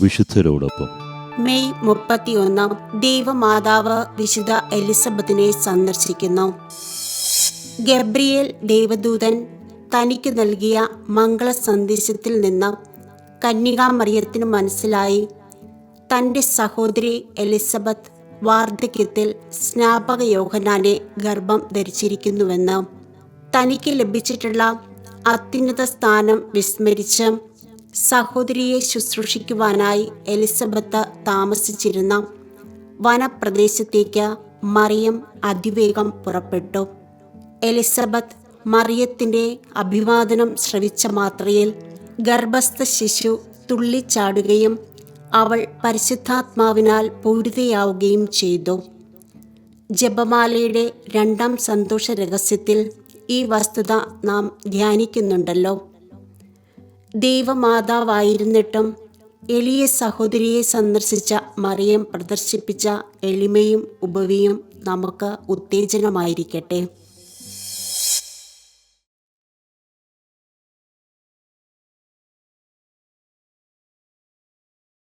വിശുദ്ധരോടൊപ്പം. May മുപ്പത്തിയൊന്ന് ദൈവമാതാവ് വിശുദ്ധ എലിസബത്തിനെ സന്ദർശിക്കുന്നു. ഗബ്രിയേൽ ദേവദൂതൻ തനിക്ക് നൽകിയ മംഗള സന്ദേശത്തിൽ നിന്ന് കന്യകാമറിയത്തിന് മനസ്സിലായി തന്റെ സഹോദരി എലിസബത്ത് വാർദ്ധക്യത്തിൽ സ്നാപക യോഹനാനെ ഗർഭം ധരിച്ചിരിക്കുന്നുവെന്ന് തനിക്ക് ലഭിച്ചിട്ടുള്ള അത്യുന്നത സ്ഥാനം വിസ്മരിച്ച് സഹോദരിയെ ശുശ്രൂഷിക്കുവാനായി എലിസബത്ത് താമസിച്ചിരുന്ന വനപ്രദേശത്തേക്ക് മറിയം അതിവേഗം പുറപ്പെട്ടു. എലിസബത്ത് മറിയത്തിന്റെ അഭിവാദനം ശ്രവിച്ച മാത്രയിൽ ഗർഭസ്ഥ ശിശു തുള്ളിച്ചാടുകയും അവൾ പരിശുദ്ധാത്മാവിനാൽ പൂരിതയാവുകയും ചെയ്തു. ജപമാലയുടെ രണ്ടാം സന്തോഷ രഹസ്യത്തിൽ ഈ വസ്തുത നാം ധ്യാനിക്കുന്നുണ്ടല്ലോ. ദൈവമാതാവായിരുന്നിട്ടും എളിയ സഹോദരിയെ സന്ദർശിച്ച മറിയം പ്രദർശിപ്പിച്ച എളിമയും ഉപവിയും നമുക്ക് ഉത്തേജനമായിരിക്കട്ടെ.